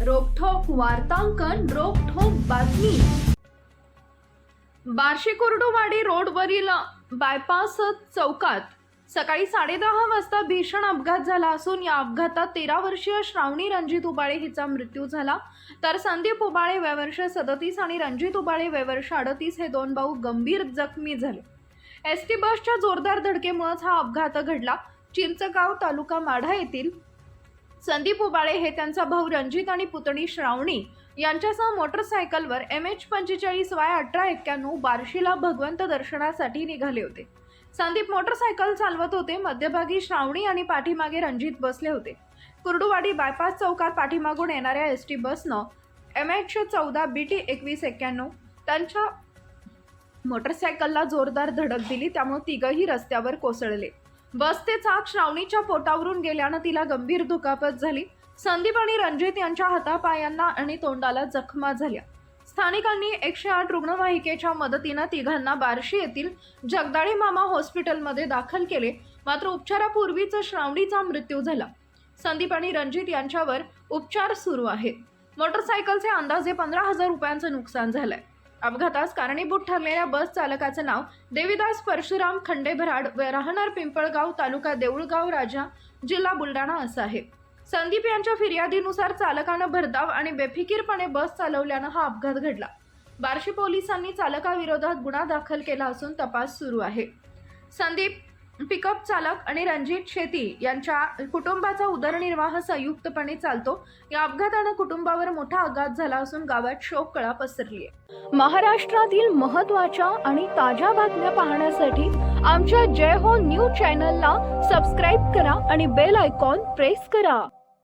वार्तांकन रोखोक बातमी. बार्शी कुर्डुवाडी रोडवरील बायपास चौकात सकाळी साडेदहा वाजता भीषण अपघात झाला असून या अपघातात तेरा वर्षीय श्रावणी रणजित उबाळे हिचा मृत्यू झाला. तर संदीप उबाळे वयवर्ष सदतीस आणि रणजित उबाळे वयवर्ष अडतीस हे दोन भाऊ गंभीर जखमी झाले. एस टी बसच्या जोरदार धडकेमुळेच हा अपघात घडला. चिंचगाव तालुका माढा येथील संदीप उबाळे हे त्यांचा भाऊ रणजित आणि पुतणी श्रावणी यांच्यासह मोटरसायकलवर एम एच पंचेचाळीस वाय अठरा एक्क्याण्णव बार्शीला भगवंत दर्शनासाठी निघाले होते. संदीप मोटरसायकल चालवत होते मध्यभागी श्रावणी आणि पाठीमागे रणजित बसले होते. कुर्डुवाडी बायपास चौकात पाठीमागून येणाऱ्या एस टी बसनं एम एच चौदा बी टी एकवीस एक्क्याण्णव त्यांच्या मोटरसायकलला जोरदार धडक दिली त्यामुळे तिघही रस्त्यावर कोसळले. बसचे चाक श्रावणीच्या पोटावरून गेल्यानं तिला गंभीर दुखापत झाली. संदीप आणि रणजित यांच्या हातापायांना आणि तोंडाला जखमा झाल्या. स्थानिकांनी एकशे आठ रुग्णवाहिकेच्या मदतीनं तिघांना बार्शी येथील जगदाळे मामा हॉस्पिटलमध्ये दाखल केले. मात्र उपचारापूर्वीच श्रावणीचा मृत्यू झाला. संदीप आणि रणजित यांच्यावर उपचार सुरू आहेत. मोटरसायकलचे अंदाजे पंधरा हजार रुपयांचं नुकसान झालंय. अपघातास कारणीभूत ठरलेल्या बस चालकाचं नाव देविदास परशुराम खंडेभराड व राहणार पिंपळगाव तालुका देऊळगाव राजा जिल्हा बुलढाणा असं आहे. संदीप यांच्या फिर्यादीनुसार चालकानं भरधाव आणि बेफिकीरपणे बस चालवल्यानं हा अपघात घडला. बार्शी पोलिसांनी चालकाविरोधात गुन्हा दाखल केला असून तपास सुरू आहे. संदीप पिकअप चालक आणि रणजित शेती यांच्या कुटुंबाचा उदरनिर्वाह संयुक्तपणे चालतो. या अपघातानं कुटुंबावर मोठा आघात झाला असून गावात शोक कळा पसरली आहे. महाराष्ट्रातील महत्त्वाच्या आणि ताज्या बातम्या पाहण्यासाठी आमच्या जय हो न्यूज चॅनलला सबस्क्राईब करा आणि बेल आयकॉन प्रेस करा.